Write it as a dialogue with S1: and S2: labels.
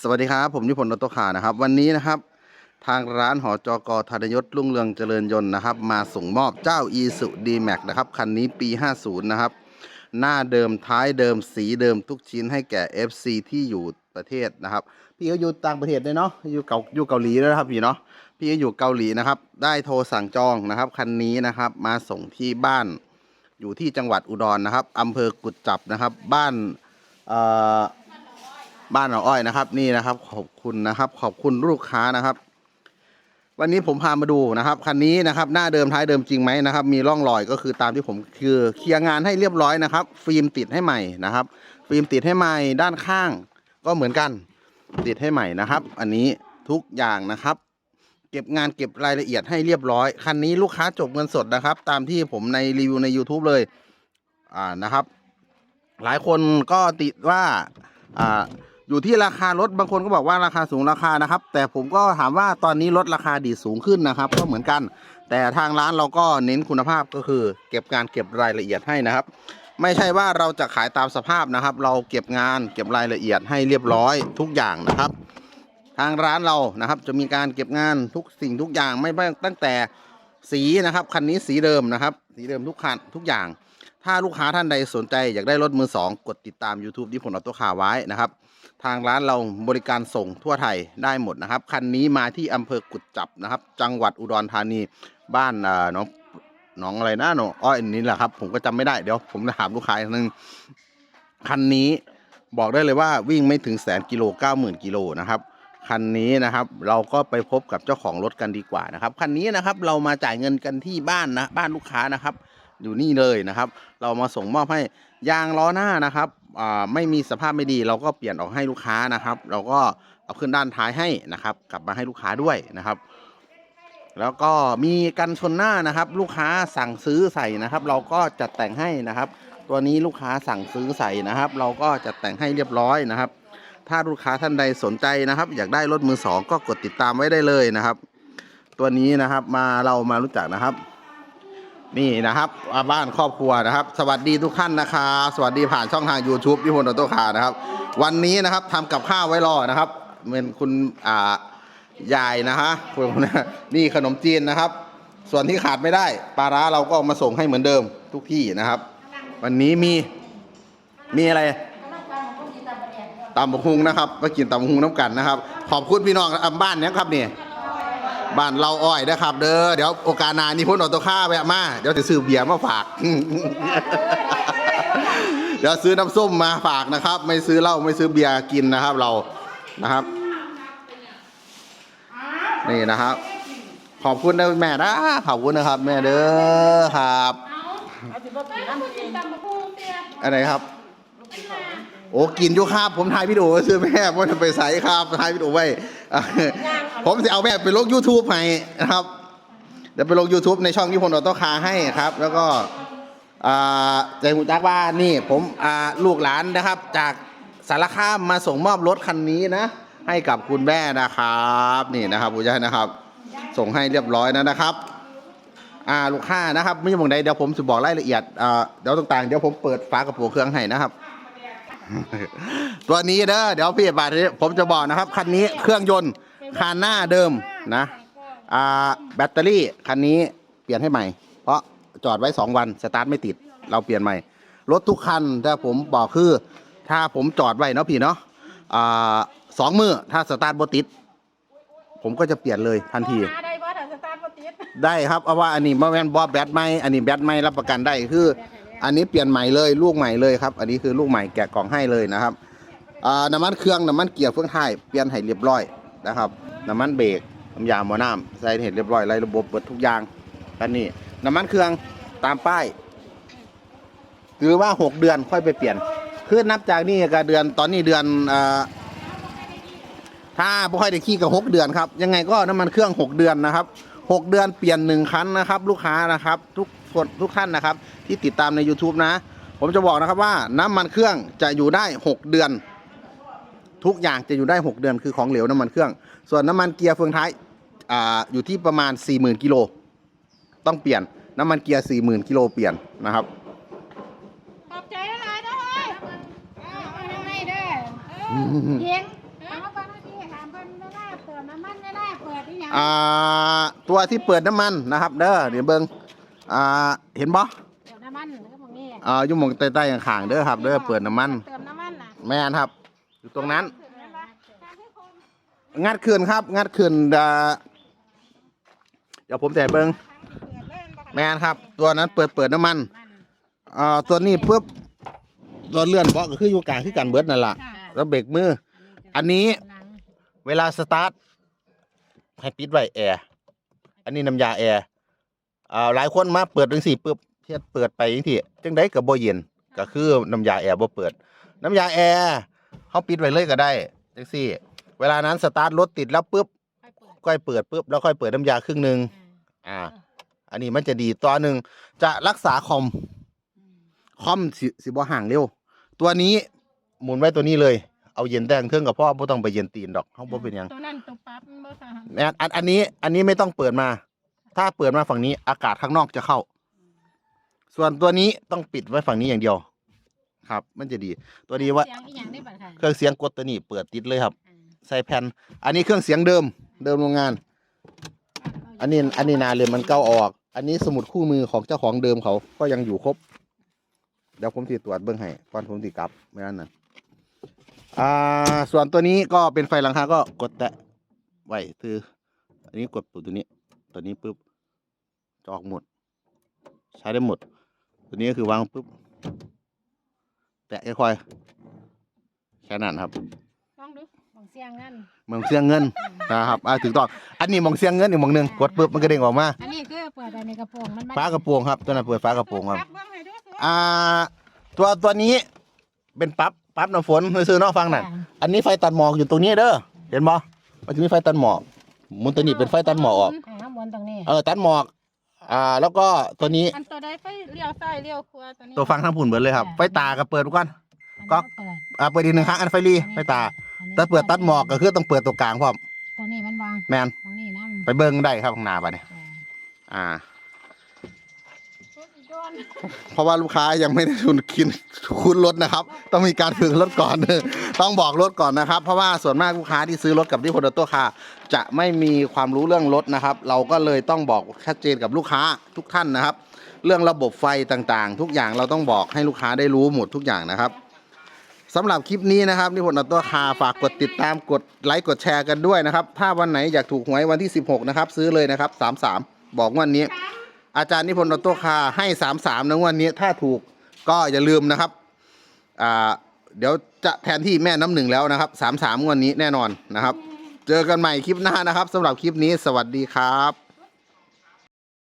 S1: สวัสดีครับ ผมนิพนธ์นตโตขานะครับ วันนี้นะครับ ทางร้านหอจกธนยศรุ่งเรืองเจริญยนต์นะครับ มาส่งมอบเจ้า e s u d m a x นะครับ คันนี้ปี 50 นะครับ หน้าเดิมท้ายเดิมสีเดิมทุกชิ้นให้แก่ FC ที่อยู่ประเทศนะครับ พี่ก็อยู่ต่างประเทศด้วยเนาะอยู่เกาอยู่เกาหลีด้วครับพี่เนาะพี่ก็อยู่เกาหลีนะครับ ได้โทรสั่งจองนะครับคันนี้นะครับ มาส่งที่บ้านอยู่ที่จังหวัดอุดรนะครับอำเภอกุดจับนะครับ บ้านเอ่อ บ้านหนองอ้อยนะครับ นี่นะครับ ขอบคุณนะครับ ขอบคุณลูกค้านะครับ วันนี้ผมพามาดูนะครับคันนี้นะครับ หน้าเดิมท้ายเดิมจริงไหมนะครับ มีร่องรอยก็คือตามที่ผมคือเคลียร์งานให้เรียบร้อยนะครับ ฟิล์มติดให้ใหม่นะครับ ฟิล์มติดให้ใหม่ด้านข้าง ก็เหมือนกันติดให้ใหม่นะครับ อันนี้ทุกอย่างนะครับ เก็บงานเก็บรายละเอียดให้เรียบร้อยคันนี้ลูกค้าจบเงินสดนะครับ ตามที่ผมในรีวิวใน YouTube เลยอ่านะครับ หลายคนก็ติดว่าอ่า อยู่ที่ราคารถบางคนก็บอกว่าราคาสูงราคานะครับ แต่ผมก็ถามว่าตอนนี้ลดราคาดีสูงขึ้นนะครับ ก็เหมือนกัน แต่ทางร้านเราก็เน้นคุณภาพก็คือ เก็บงานเก็บรายละเอียดให้นะครับ ไม่ใช่ว่าเราจะขายตามสภาพนะครับ เราเก็บงานเก็บรายละเอียดให้เรียบร้อยทุกอย่างนะครับ ทางร้านเรานะครับจะมีการเก็บงานทุกสิ่งทุกอย่างไม่ว่ตั้งแต่สีนะครับคันนี้สีเดิมนะครับ สีเดิมทุกคันทุกอย่าง ถ้าลูกค้าท่านใดสนใจอยากได้รถมือสองกดติดตาม YouTube ที่ผลออโต้คาร์ไว้นะครับ ทางร้านเราบริการส่งทั่วไทยได้หมดนะครับ คันนี้มาที่อำเภอกุดจับนะครับ จังหวัดอุดรธานีบ้านน้องน้องอะไรนะน้องอ้อยนี่แหละครับ ผมก็จำไม่ได้เดี๋ยวผมจะถามลูกค้าอีกทีนึงคันนี้บอกได้เลยว่าวิ่งไม่ถึงแสนกิโลเก้าหมื่นกิโลนะครับคันนี้นะครับเราก็ไปพบกับเจ้าของรถกันดีกว่านะครับคันนี้นะครับเรามาจ่ายเงินกันที่บ้านนะบ้านลูกค้านะครับ อยู่นี่เลยนะครับ เรามาส่งมอบให้ยางล้อหน้านะครับอ่าไม่มีสภาพไม่ดี เราก็เปลี่ยนออกให้ลูกค้านะครับ เราก็เอาขึ้นด้านท้ายให้นะครับ กลับมาให้ลูกค้าด้วยนะครับ แล้วก็มีกันชนหน้านะครับ ลูกค้าสั่งซื้อใส่นะครับ เราก็จัดแต่งให้นะครับ ตัวนี้ลูกค้าสั่งซื้อใส่นะครับ เราก็จัดแต่งให้เรียบร้อยนะครับ ถ้าลูกค้าท่านใดสนใจนะครับ อยากได้รถมือสองก็กดติดตามไว้ได้เลยนะครับ ตัวนี้นะครับมาเรามารู้จักนะครับ นี่นะครับอาบ้านครอบครัวนะครับ สวัสดีทุกท่านนะครับสวัสดีผ่านช่องทาง YouTube พี่พลออโต้คาร์นะครับ วันนี้นะครับทำกับข้าวไว้รอนะครับเป็นคุณอ่ายายนะฮะคุณนี่ขนมจีนนะครับ ส่วนที่ขาดไม่ได้ปลาร้าเราก็เอามาส่งให้เหมือนเดิมทุกที่นะครับ วันนี้มีมีอะไรตำบักฮุงนะครับมากินตำบักฮุงน้ำกันนะครับ ขอบคุณพี่น้องอะบ้านเนี้ยครับเนี่ย บ้านเราอ้อยนะครับ เด้อเดี๋ยวโอกาสหนานี่พ้นออโต้ค่าแวะมาเดี๋ยวจะซื้อเบียร์มาฝาก เดี๋ยวซื้อน้ำส้มมาฝากนะครับ ไม่ซื้อเหล้าไม่ซื้อเบียร์กินนะครับ เรานะครับนี่นะครับ ขอบคุณนะแม่นะขอบคุณนะครับ แม่เด้อครับ
S2: เอาสิบ่กินน้ำกิน
S1: อะไรครับ โอ้กินอยู่ครับผมถ่ายวิดีโอไว้ซื้อแม่ผมจะไปใส่ครับถ่ายวิดีโอไว้ ผมจะเอาแม่ไปลง YouTube ให้นะครับเดี๋ยวไปลง YouTube ในช่องที่พลออโต้คาให้ครับ แล้วก็ใจหูจักว่านี่ผมลูกหลานนะครับ จากสารคามมาส่งมอบรถคันนี้นะ ให้กับคุณแม่นะครับ นี่นะครับผู้ใหญ่นะครับ ส่งให้เรียบร้อยแล้วนะครับลูกค้านะครับไม่ใช่มองใดเดี๋ยวผมจะบอกรายละเอียดเดี๋ยวต่างๆเดี๋ยวผมเปิดฝากระโปรงเครื่องให้นะครับ ตัวนี้เด้อเดี๋ยวพี่บาทนี้ผมจะบอกนะครับ คันนี้เครื่องยนต์คันหน้าเดิมนะอ่าแบตเตอรี่คันนี้เปลี่ยนให้ใหม่ เพราะจอดไว้ 2 วันสตาร์ทไม่ติด เราเปลี่ยนใหม่รถทุกคันถ้าผมบอกคือ ถ้าผมจอดไว้เนาะพี่เนาะอ่าสองมือถ้าสตาร์ทบ่ติด ผมก็จะเปลี่ยนเลยทันที
S2: หาได้บ่ถ้าสตาร์ทบ่ติด
S1: ได้ครับเอาว่าอันนี้มาแม่นบอแบตไม่อันนี้แบตไม่รับประกันได้คือ อันนี้เปลี่ยนใหม่เลยลูกใหม่เลยครับ อันนี้คือลูกใหม่แกะกล่องให้เลยนะครับอ่าน้ำมันเครื่องน้ำมันเกียร์เฟื่องไทยเปลี่ยนให้เรียบร้อยนะครับน้ำมันเบรกน้ำยาหมอน้ำใส่เห็นเรียบร้อยไรระบบเปิดทุกอย่างอันนี้น้ำมันเครื่องตามป้ายถือว่าหกเดือนค่อยไปเปลี่ยน คือนับจากนี้ก็เดือนตอนนี้เดือนอถ้าไม่ค่อยได้ขี่ก็หกเดือนครับยังไงก็น้ำมันเครื่องหกเดือนนะครับหกเดือนเปลี่ยนหนึ่งคันนะครับ ลูกค้านะครับ ทุก คนทุกท่านนะครับ ที่ติดตามใน YouTube นะ ผมจะบอกนะครับว่าน้ำมันเครื่องจะอยู่ได้ 6 เดือน ทุกอย่างจะอยู่ได้ 6 เดือนคือของเหลวน้ำมันเครื่อง ส่วนน้ำมันเกียร์เฟืองท้ายอ่าอยู่ที่ประมาณ 40,000กิโลต้องเปลี่ยนน้ำมันเกียร์ 40,000กิโลเปลี่ยนนะครับ
S2: ขอบใจหลายๆเด้อเฮ้ยเอาให้เด้อเออเย็นเอามาไป
S3: นไม่ได้เปิดน้ำมันไม่ได้เปิดที่ยัง
S1: อ่าตัวที่เปิดน้ำมันนะครับ เด้อเดี๋ยวเบิ่ง อ่าเห็นบ่
S3: เปิดน้ำมันแล้วก็มองนี่
S1: อ่าอยู่หมองใต้ๆข้างๆเด้อครับเด้อเปิดน้ำมัน
S3: เติมน้ำมันน่ะ
S1: แม่นครับ อยู่ตรงนั้น
S3: เห็นไหมทางที่คน
S1: งัดคืนครับงัดคืนอ่าเดี๋ยวผมแต่เบิ่ง
S3: ทางที่เปิดเล่นบ่
S1: แม่นครับ ตัวนั้นเปิดเปิดน้ำมัน
S3: มัน
S1: อ่าตัวนี้ปุ๊บตัวเลื่อนเบาะก็คืออยู่กลางคือกันเบิดนั่นล่ะ
S3: ค่ะ
S1: แล้วเบรกมือ อันนี้
S3: หลัง
S1: เวลาสตาร์ทให้ปิดไว้แอร์อันนี้น้ำยาแอร์ อ่าหลายคนมาเปิดจังสี่ปุ๊บเทียดเปิดไปจังที่จังไดก็บ่เย็นก็คือน้ำยาแอร์บ่เปิด น้ำยาแอร์เฮาปิดไว้เลยก็ได้จังซี่ เวลานั้นสตาร์ทรถติดแล้วปุ๊บ
S3: ค่อยเปิด
S1: ค่อยเปิดปุ๊บแล้วค่อยเปิดน้ำยาครึ่งหนึง
S3: อ่า
S1: อ่า อันนี้มันจะดีตัวหนึ่งจะรักษาคอม
S3: อืม
S1: คอมสิสิบ่ห่างเร็ว ตัวนี้หมุนไว้ตัวนี้เลย เอาเย็นแต่งเครื่องกับพ่อบ่ต้องไปเย็นตีนดอกเฮาบ่เป็นหยัง
S2: ตัวนั้นตัวปั๊บมันบ่ค่ะ
S1: แม่นอันอันนี้ อันนี้ไม่ต้องเปิดมา ถ้าเปิดมาฝั่งนี้อากาศข้างนอกจะเข้า ส่วนตัวนี้ต้องปิดไว้ฝั่งนี้อย่างเดียว ครับ มันจะดี ตัวนี้ว่า
S3: เสียงอีหยังได้บัดค่ะ
S1: เครื่องเสียงกดตัวนี้เปิดติดเลยครับ
S3: อ่า
S1: ใส่แผ่น อันนี้เครื่องเสียงเดิม เดิมโรงงาน อันนี้ อันนี้นาเลยมันเก่าออก อันนี้สมุดคู่มือของเจ้าของเดิมเขาก็ยังอยู่ครบ เดี๋ยวผมติตรวจเบื้องให้ก่อนผมติกลับไม่นั้นนะอ่า ส่วนตัวนี้ก็เป็นไฟหลังคาก็กดแตะไว้คือ อันนี้กดปุ่มตัวนี้ ตัวนี้ปุ๊บจะออกหมด ใช้ได้หมด ตัวนี้ก็คือวางปุ๊บ แตะค่อยๆแค่นั้นครับ
S2: ลองดู
S3: มองเสียงกัน
S1: เมืองเสียงเงินนะครับอ่าถึงต้องอันนี้หมองเสียงเงินอีกหมองหนึ่งกดปุ๊บมันก็เด้งออกมา
S3: อันนี้คือเปิดอันในกระโปรงมันไม่
S1: ฟ้ากระโปรงครับตัวนั้นเปิดฟ้ากระโปรงครับ
S2: ปั๊บเบิ่งให้ดูสิ
S1: อ่าตัวตัวนี้เป็นปั๊บปั๊บน้ำฝนซื้อๆเนอกฟังนั่นอันนี้ไฟตัดหมอกอยู่ตรงนี้เด้อเห็นบ่มันจะมีไฟตัดหมอก มุนตัวนี้เป็นไฟตัดหมอกออก
S3: อ่าข้างบนตรงนี้
S1: เออตัดหมอก อ่า แล้วก็ตัวนี้
S2: อันตัวใดไฟเลี้ยวซ้ายเลี้ยวขวาตัวนี้
S1: ตัวฟังทั้งผุนเบิดเลยครับ ไฟตาก็เปิดก่อน
S3: อันนี้
S1: ก๊อก
S3: เปิด
S1: อ่าเปิดอีกหนึ่งครั้งอันไฟรีไฟตา
S3: อันนี้
S1: แต่เปิดตัดหมอกก็คือต้องเปิดตัวกลางพร้อม
S3: ตัวนี้มันวาง
S1: แมน
S3: ตรงนี้น้ำ
S1: ไปเบิ้งได้ครับข้างหน้าไปเนี่ย
S3: อ่า
S1: อ่า
S2: ย้อน
S1: เพราะว่าลูกค้ายังไม่ได้ทุนคินคุณรถนะครับ ต้องมีการฝึกรถก่อน ต้องบอกรถก่อนนะครับ เพราะว่าส่วนมากลูกค้าที่ซื้อรถกับที่พลตัวคาจะไม่มีความรู้เรื่องรถนะครับ เราก็เลยต้องบอกชัดเจนกับลูกค้าทุกท่านนะครับ เรื่องระบบไฟต่างๆ ทุกอย่างเราต้องบอกให้ลูกค้าได้รู้หมดทุกอย่างนะครับสำหรับคลิปนี้นะครับนิพนธ์ออโตคาฝากกดติดตามกดไลค์กดแชร์กันด้วยนะครับ ถ้าวันไหนอยากถูกหวยวันที่ 16 นะครับ ซื้อเลยนะครับ 33 บอกวันนี้ อาจารย์นิพนธ์ออโต้คาให้สามสามนะงวันนี้ถ้าถูกก็อย่าลืมนะครับอ่าเดี๋ยวจะแทนที่แม่น้ำหนึ่งแล้วนะครับสามสามวันนี้แน่นอนนะครับ เจอกันใหม่คลิปหน้านะครับสำหรับคลิปนี้สวัสดีครับ